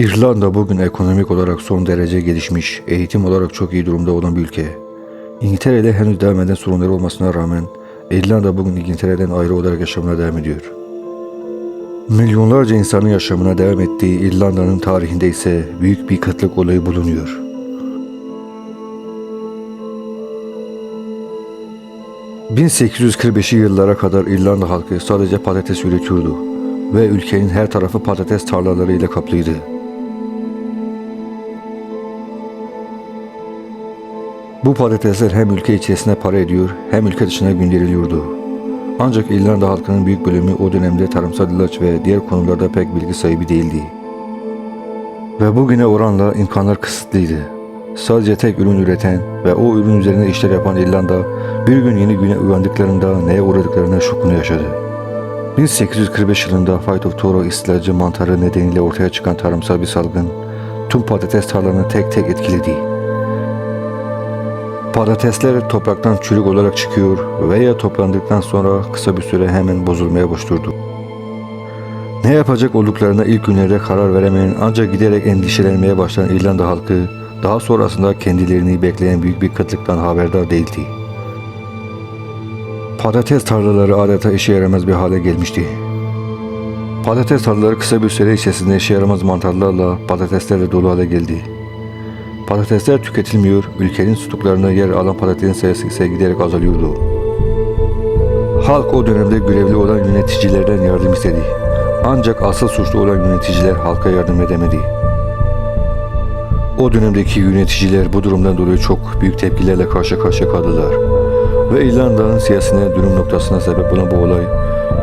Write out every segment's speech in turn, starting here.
İrlanda bugün ekonomik olarak son derece gelişmiş, eğitim olarak çok iyi durumda olan bir ülke. İngiltere ile henüz devam eden sorunları olmasına rağmen İrlanda bugün İngiltere'den ayrı olarak yaşamına devam ediyor. Milyonlarca insanın yaşamına devam ettiği İrlanda'nın tarihinde ise büyük bir kıtlık olayı bulunuyor. ...1845'li yıllara kadar İrlanda halkı sadece patates üretiyordu ve ülkenin her tarafı patates tarlaları ile kaplıydı. Bu patatesler hem ülke içerisinde para ediyor hem ülke dışına gönderiliyordu. Ancak İrlanda halkının büyük bölümü o dönemde tarımsal ilaç ve diğer konularda pek bilgi sahibi değildi. Ve bugüne oranla imkanlar kısıtlıydı. Sadece tek ürün üreten ve o ürün üzerine işler yapan İrlanda bir gün yeni güne uyandıklarında neye uğradıklarına şokunu yaşadı. 1845 yılında Toro istilacı mantarı nedeniyle ortaya çıkan tarımsal bir salgın tüm patates tarlalarını tek tek etkiledi. Patatesler topraktan çürük olarak çıkıyor veya toplandıktan sonra kısa bir süre hemen bozulmaya başlıyordu. Ne yapacak olduklarına ilk günlerde karar veremeyen ancak giderek endişelenmeye başlayan İrlanda halkı daha sonrasında kendilerini bekleyen büyük bir kıtlıktan haberdar değildi. Patates tarlaları adeta işe yaramaz bir hale gelmişti. Patates tarlaları kısa bir süre içerisinde işe yaramaz mantarlarla patateslerle dolu hale geldi. Patatesler tüketilmiyor, ülkenin stoklarına yer alan patatesin sayısı ise giderek azalıyordu. Halk o dönemde görevli olan yöneticilerden yardım istedi. Ancak asıl suçlu olan yöneticiler halka yardım edemedi. O dönemdeki yöneticiler bu durumdan dolayı çok büyük tepkilerle karşı karşıya kaldılar. Ve İrlanda'nın siyasine dönüm noktasına sebep olan bu olay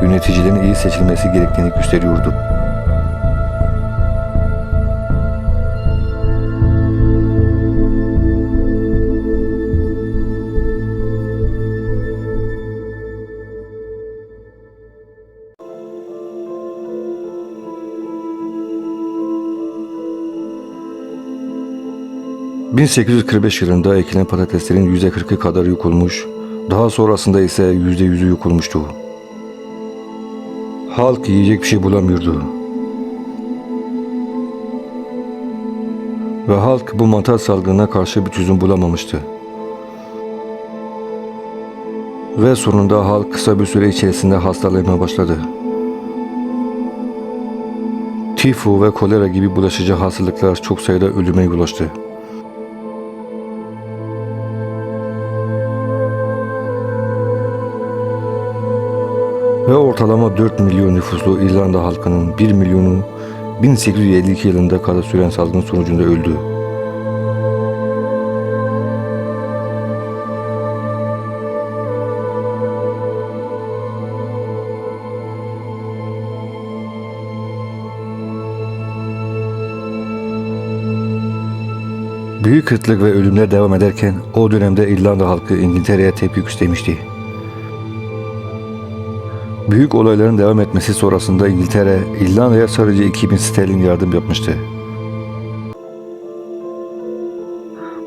yöneticilerin iyi seçilmesi gerektiğini gösteriyordu. ...1845 yılında ekilen patateslerin %40'ı kadar yok. ...daha sonrasında ise %100'ü yok. Halk yiyecek bir şey bulamıyordu. Ve halk bu mantar salgınına karşı bir çözüm bulamamıştı. Ve sonunda halk kısa bir süre içerisinde hastalanmaya başladı. Tifu ve kolera gibi bulaşıcı hastalıklar çok sayıda ölüme yol açtı. Ve ortalama 4 milyon nüfuslu İrlanda halkının 1 milyonu 1852 yılında kadar süren salgın sonucunda öldü. Büyük kıtlık ve ölümler devam ederken o dönemde İrlanda halkı İngiltere'ye tepki göstermişti. Büyük olayların devam etmesi sonrasında İngiltere, İrlanda'ya sadece 2000 sterlin yardım yapmıştı.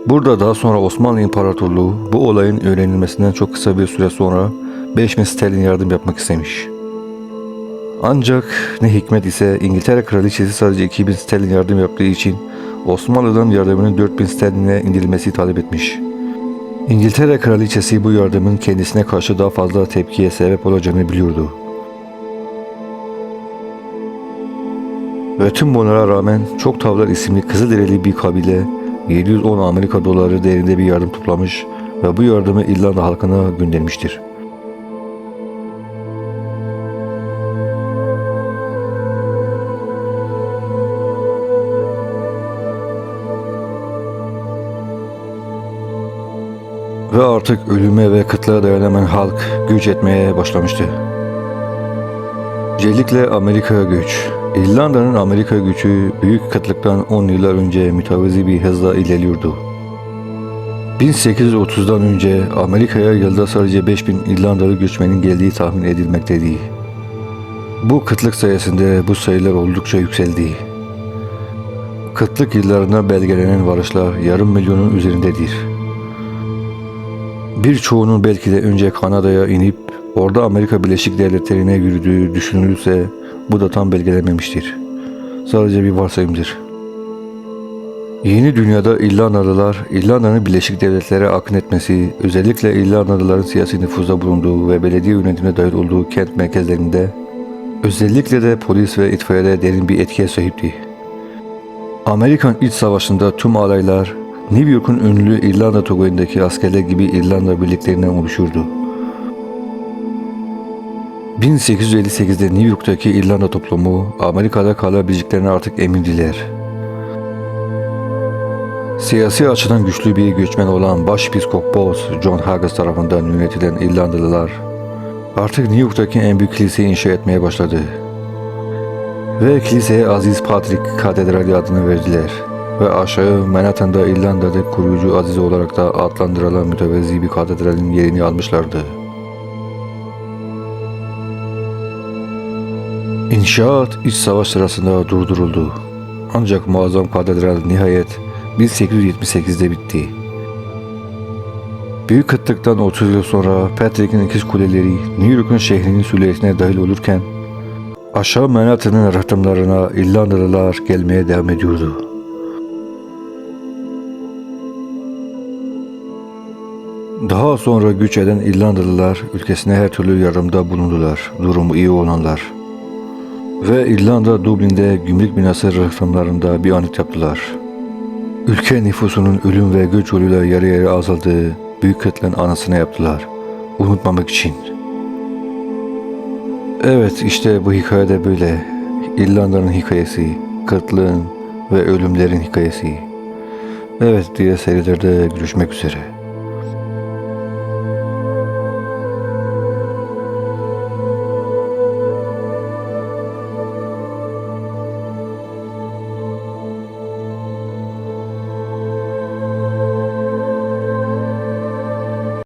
Burada daha sonra Osmanlı İmparatorluğu bu olayın öğrenilmesinden çok kısa bir süre sonra 5000 sterlin yardım yapmak istemiş. Ancak ne hikmet ise İngiltere Kraliçesi sadece 2000 sterlin yardım yaptığı için Osmanlı'dan yardımının 4000 sterline indirilmesi talep etmiş. İngiltere Kraliçesi bu yardımın kendisine karşı daha fazla tepkiye sebep olacağını biliyordu. Ve tüm bunlara rağmen Çok Tavlar isimli Kızılderili bir kabile 710 Amerika doları değerinde bir yardım toplamış ve bu yardımı İrlanda halkına göndermiştir. Ve artık ölüme ve kıtlığa dayanamayan halk güç etmeye başlamıştı. Öncelikle Amerika'ya göç. İrlanda'nın Amerika gücü büyük kıtlıktan 10 yıllar önce mütevazi bir hızla ilerliyordu. 1830'dan önce Amerika'ya yılda sadece 5000 İrlandalı göçmenin geldiği tahmin edilmekteydi. Bu kıtlık sayesinde bu sayılar oldukça yükseldi. Kıtlık yıllarına belgelenen varışlar yarım milyonun üzerindedir. Birçoğunun belki de önce Kanada'ya inip orada Amerika Birleşik Devletleri'ne yürüdüğü düşünülürse bu da tam belgelenmemiştir. Sadece bir varsayımdır. Yeni dünyada İrlandalılar, İrlanda'nın Birleşik Devletlere akın etmesi, özellikle İrlandalıların siyasi nüfuzda bulunduğu ve belediye yönetimine dahil olduğu kent merkezlerinde, özellikle de polis ve itfaiyede derin bir etkiye sahipti. Amerikan İç Savaşı'nda tüm alaylar, New York'un ünlü İrlanda Tugayı'ndaki askerler gibi İrlanda birliklerinden oluşurdu. 1858'de New York'taki İrlanda toplumu Amerika'da kalabileceklerine artık emindiler. Siyasi açıdan güçlü bir göçmen olan Başpiskop Bose John Haggis tarafından yönetilen İrlandalılar artık New York'taki en büyük kiliseyi inşa etmeye başladı. Ve kiliseye Aziz Patrick Katedrali adını verdiler. Ve aşağı Manhattan'da İrlanda'da koruyucu Aziz olarak da adlandırılan mütevezzi bir katedralin yerini almışlardı. İnşaat iç savaş sırasında durduruldu. Ancak muazzam katedral nihayet 1878'de bitti. Büyük kıtlıktan 30 yıl sonra Patrick'in ikiz kuleleri New York'un şehrinin süliyetine dahil olurken aşağı Manhattan'ın rıhtımlarına İrlandalılar gelmeye devam ediyordu. Daha sonra güç eden İrlandalılar ülkesine her türlü yardımda bulundular, durumu iyi olanlar. Ve İrlanda Dublin'de gümrük binası rıhtımlarında bir anıt yaptılar. Ülke nüfusunun ölüm ve göç yoluyla yarı yarı azaldığı büyük kıtlığın anısına yaptılar. Unutmamak için. Evet işte bu hikaye de böyle. İrlanda'nın hikayesi, kıtlığın ve ölümlerin hikayesi. Evet diye serilerde görüşmek üzere.